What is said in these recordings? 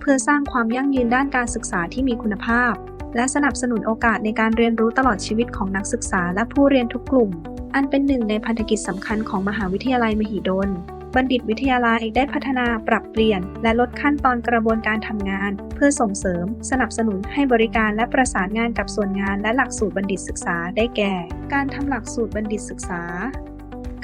เพื่อสร้างความยั่งยืนด้านการศึกษาที่มีคุณภาพ และสนับสนุนโอกาสในการเรียนรู้ตลอดชีวิตของนักศึกษาและผู้เรียนทุกกลุ่ม อันเป็นหนึ่งในพันธกิจสำคัญของมหาวิทยาลัยมหิดลบัณฑิตวิทยาลัยได้พัฒนาปรับเปลี่ยน และลดขั้นตอนกระบวนการทำงาน เพื่อส่งเสริม สนับสนุนให้บริการและประสานงานกับส่วนงานและหลักสูตรบัณฑิตศึกษาได้แก่ การทำหลักสูตรบัณฑิตศึกษา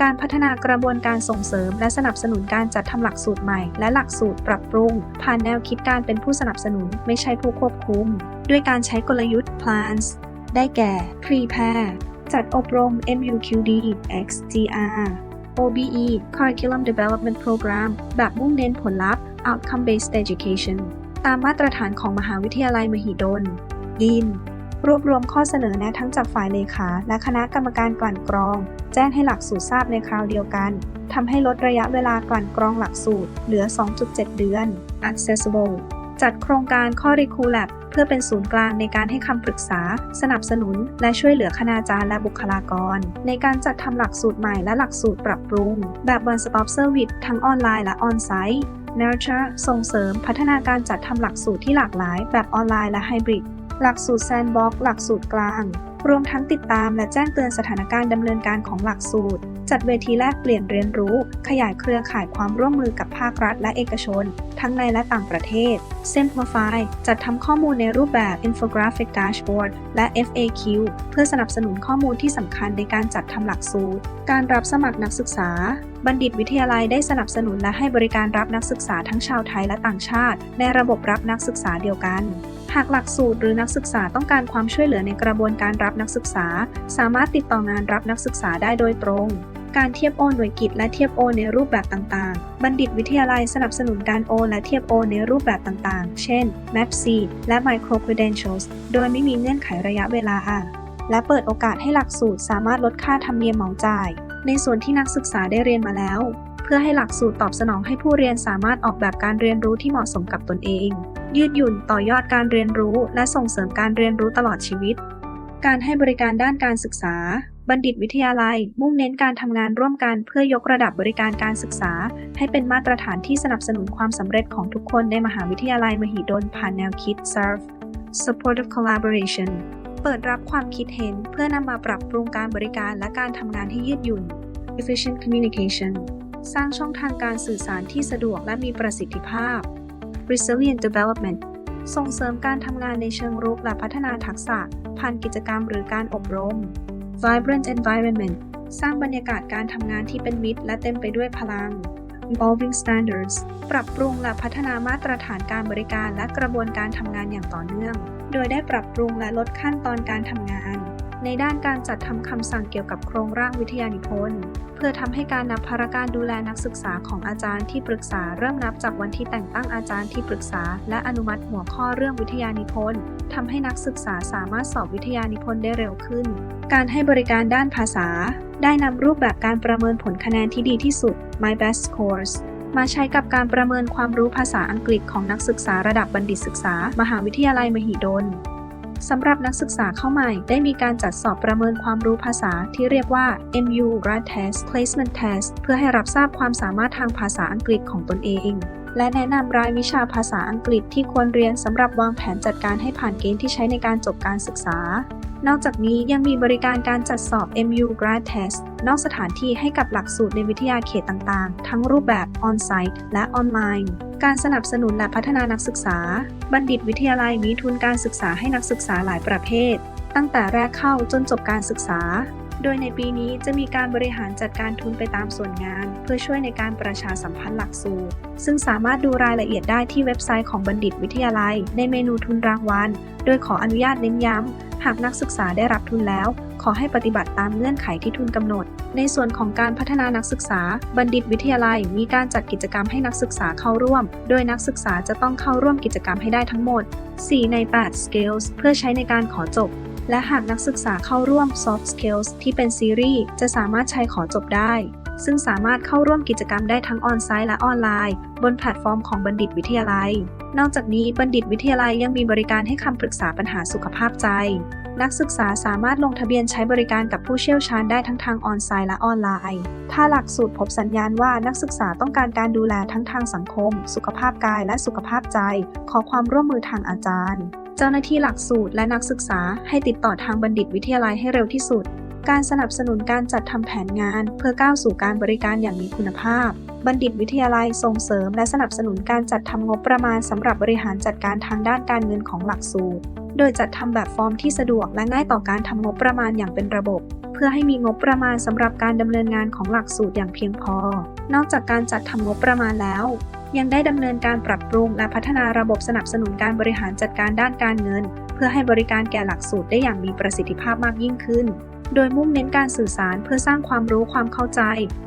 การพัฒนากระบวนการส่งเสริม และสนับสนุนการจัดทำหลักสูตรใหม่ และหลักสูตรปรับปรุง ผ่านแนวคิดการเป็นผู้สนับสนุน ไม่ใช่ผู้ควบคุม ด้วยการใช้กลยุทธ์ plans ได้แก่ prepare จัดอบรม MUQD XGR OBE Curriculum Development Program แบบมุ่งเน้นผลลัพธ์ Outcome Based Education ตามมาตรฐานของมหาวิทยาลัยมหิดล DIN รวบรวมข้อเสนอแนะทั้งจากฝ่ายเลขา และคณะกรรมการกลั่นกรอง แจ้งให้หลักสูตรทราบในคราวเดียวกันทำให้ลดระยะเวลากลั่นกรองหลักสูตร เหลือ 2.7 เดือน Accessible จัดโครงการข้อริคูลับเพื่อเป็นศูนย์กลางในการให้คำปรึกษา สนับสนุน และช่วยเหลือคณาจารย์และบุคลากร ในการจัดทำหลักสูตรใหม่และหลักสูตรปรับปรุง แบบ One Stop Service ทั้งออนไลน์และออนไซต์ Nurture ส่งเสริมพัฒนาการจัดทำหลักสูตรที่หลากหลาย แบบออนไลน์และไฮบริด หลักสูตรแซนด์บ็อกหลักสูตรกลาง รวมทั้งติดตามและแจ้งเตือนสถานการณ์ดำเนินการของหลักสูตร จัดเวทีแลกเปลี่ยนเรียนรู้ ขยายเครือข่ายความร่วมมือกับภาครัฐและเอกชน ทั้งในและต่างประเทศ Simplify จัดทำข้อมูลในรูปแบบ Infographic Dashboard และ FAQ เพื่อสนับสนุนข้อมูลที่สำคัญในการจัดทำหลักสูตร การรับสมัครนักศึกษา บัณฑิตวิทยาลัยได้สนับสนุนและให้บริการรับนักศึกษาทั้งชาวไทยและต่างชาติ ในระบบรับนักศึกษาเดียวกัน หากหลักสูตรหรือนักศึกษาต้องการความช่วยเหลือในกระบวนการรับนักศึกษา สามารถติดต่องานรับนักศึกษาได้โดยตรง การเทียบโอนหน่วยกิจและเทียบโอนในรูปแบบต่างๆ บัณฑิตวิทยาลัยสนับสนุนการโอนและเทียบโอนในรูปแบบต่างๆ เช่น MapC และ Micro Credentials โดยไม่มีเงื่อนไขระยะเวลา และเปิดโอกาสให้หลักสูตรสามารถลดค่าธรรมเนียมเหมาจ่าย ในส่วนที่นักศึกษาได้เรียนมาแล้ว เพื่อให้หลักสูตรตอบสนองให้ผู้เรียนสามารถออกแบบการเรียนรู้ที่เหมาะสมกับตนเอง ยืดหยุ่นต่อยอดการเรียนรู้ และส่งเสริมการเรียนรู้ตลอดชีวิต การให้บริการด้านการศึกษา บัณฑิตวิทยาลัย มุ่งเน้นการทำงานร่วมกันเพื่อยกระดับบริการการศึกษา ให้เป็นมาตรฐานที่สนับสนุนความสำเร็จของทุกคนในมหาวิทยาลัยมหิดลผ่านแนวคิด serve supportive collaboration เปิดรับความคิดเห็นเพื่อนำมาปรับปรุงการบริการและการทำงานให้ยืดหยุ่น efficient communication สร้างช่องทางการสื่อสารที่สะดวกและมีประสิทธิภาพ resilient development ส่งเสริมการทำงานในเชิงรุกและพัฒนาทักษะ ผ่านกิจกรรมหรือการอบรม vibrant environment สร้างบรรยากาศการทำงานที่เป็นมิตร และเต็มไปด้วยพลัง evolving standards ปรับปรุงและพัฒนามาตรฐานการบริการและกระบวนการทำงานอย่างต่อเนื่อง โดยได้ปรับปรุงและลดขั้นตอนการทำงาน ในด้านการจัดทำคำสั่งเกี่ยวกับโครงร่างวิทยานิพนธ์ เพื่อทำให้การนับภารการดูแลนักศึกษาของอาจารย์ที่ปรึกษาเริ่มนับจากวันที่แต่งตั้งอาจารย์ที่ปรึกษา และอนุมัติหัวข้อเรื่องวิทยานิพนธ์ทำให้นักศึกษาสามารถสอบวิทยานิพนธ์ได้เร็วขึ้น การให้บริการด้านภาษา ได้นำรูปแบบการประเมินผลคะแนนที่ดีที่สุด My Best Scores มาใช้กับการประเมินความรู้ภาษาอังกฤษของนักศึกษาระดับบัณฑิตศึกษา มหาวิทยาลัยมหิดล สำหรับนักศึกษาเข้าใหม่ ได้มีการจัดสอบประเมินความรู้ภาษาที่เรียกว่า MU Grad Test Placement Test เพื่อให้รับทราบความสามารถทางภาษาอังกฤษของตนเองและแนะนำรายวิชาภาษาอังกฤษที่ควรเรียนสำหรับวางแผนจัดการให้ผ่านเกณฑ์ที่ใช้ในการจบการศึกษา นอกจากนี้ยังมีบริการการจัดสอบ MU Grad Test นอกสถานที่ให้กับหลักสูตรในวิทยาเขตต่างๆ ทั้งรูปแบบ On-site และออนไลน์การสนับสนุนและพัฒนานักศึกษา บัณฑิตวิทยาลัยมีทุนการศึกษาให้นักศึกษาหลายประเภท ตั้งแต่แรกเข้าจนจบการศึกษา โดยในปีนี้จะมีการบริหารจัดการทุนไปตามส่วนงาน เพื่อช่วยในการประชาสัมพันธ์หลักสูตร ซึ่งสามารถดูรายละเอียดได้ที่เว็บไซต์ของบัณฑิตวิทยาลัย ในเมนูทุนรางวัล โดยขออนุญาตเน้นย้ำ หากนักศึกษาได้รับทุนแล้ว ขอให้ปฏิบัติตามเงื่อนไขที่ทุนกำหนด ในส่วนของการพัฒนานักศึกษา บัณฑิตวิทยาลัย มีการจัดกิจกรรมให้นักศึกษาเข้าร่วม โดยนักศึกษาจะต้องเข้าร่วมกิจกรรมให้ได้ทั้งหมด 4 ใน 8 skills เพื่อใช้ในการขอจบและหากนักศึกษาเข้าร่วม soft skills ที่เป็นซีรีส์ จะสามารถใช้ขอจบได้ ซึ่งสามารถเข้าร่วมกิจกรรมได้ทั้งออนไซต์และออนไลน์ บนแพลตฟอร์มของบัณฑิตวิทยาลัย นอกจากนี้บัณฑิตวิทยาลัยยังมีบริการให้คำปรึกษาปัญหาสุขภาพใจ นักศึกษาสามารถลงทะเบียนใช้บริการกับผู้เชี่ยวชาญได้ทั้งทางออนไซต์และออนไลน์ ถ้าหลักสูตรพบสัญญาณว่านักศึกษาต้องการการดูแลทั้งทางสังคม สุขภาพกายและสุขภาพใจ ขอความร่วมมือทางอาจารย์ เจ้าหน้าที่หลักสูตรและนักศึกษาให้ติดต่อทางบัณฑิตวิทยาลัยให้เร็วที่สุด การสนับสนุนการจัดทำแผนงาน เพื่อก้าวสู่การบริการอย่างมีคุณภาพ บัณฑิตวิทยาลัยส่งเสริม และสนับสนุนการจัดทำงบประมาณสำหรับบริหารจัดการทางด้านการเงินของหลักสูตร โดยจัดทำแบบฟอร์มที่สะดวกและง่ายต่อการทำงบประมาณอย่างเป็นระบบ เพื่อให้มีงบประมาณสำหรับการดำเนินงานของหลักสูตรอย่างเพียงพอ นอกจากการจัดทำงบประมาณแล้วยังได้ดำเนินการปรับปรุงและพัฒนาระบบสนับสนุนการบริหารจัดการด้านการเงิน เพื่อให้บริการแก่หลักสูตรได้อย่างมีประสิทธิภาพมากยิ่งขึ้น โดยมุ่งเน้นการสื่อสารเพื่อสร้างความรู้ความเข้าใจ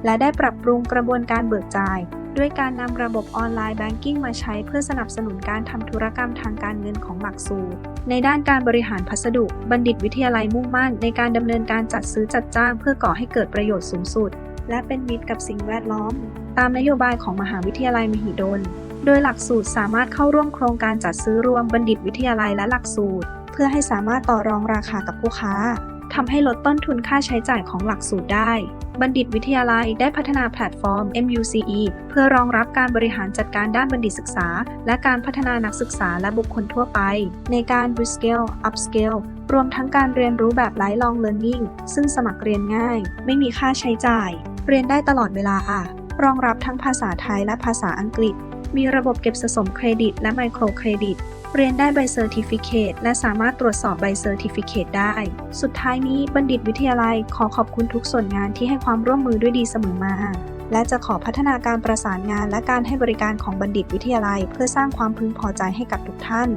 และได้ปรับปรุงกระบวนการเบิกจ่าย ด้วยการนำระบบออนไลน์แบงกิ้งมาใช้เพื่อสนับสนุนการทำธุรกรรมทางการเงินของหลักสูตร ในด้านการบริหารพัสดุ บัณฑิตวิทยาลัยมุ่งมั่น ในการดำเนินการจัดซื้อจัดจ้าง เพื่อก่อให้เกิดประโยชน์สูงสุด และเป็นมิตรกับสิ่งแวดล้อม ตามนโยบายของมหาวิทยาลัยมหิดล โดยหลักสูตรสามารถเข้าร่วมโครงการจัดซื้อรวมบัณฑิตวิทยาลัยและหลักสูตร เพื่อให้สามารถต่อรองราคากับผู้ค้า ทำให้ลดต้นทุนค่าใช้จ่ายของหลักสูตรได้ บัณฑิตวิทยาลัยได้พัฒนาแพลตฟอร์ม MUCE เพื่อรองรับการบริหารจัดการด้านบัณฑิตศึกษา และการพัฒนานักศึกษาและบุคคลทั่วไป ในการ Rescale Upscale รวมทั้งการเรียนรู้แบบ Lifelong Learning ซึ่งสมัครเรียนง่าย ไม่มีค่าใช้จ่าย เรียนได้ตลอดเวลา รองรับทั้งภาษาไทยและภาษาอังกฤษ มีระบบเก็บสะสมเครดิต และไมโครเครดิต เรียนได้ใบเซอร์ติฟิเคตและสามารถตรวจสอบใบเซอร์ติฟิเคตได้ สุดท้ายนี้บัณฑิตวิทยาลัยขอขอบคุณทุกส่วนงานที่ให้ความร่วมมือด้วยดีเสมอมาและจะขอพัฒนาการประสานงานและการให้บริการของบัณฑิตวิทยาลัย เพื่อสร้างความพึงพอใจให้กับทุกท่าน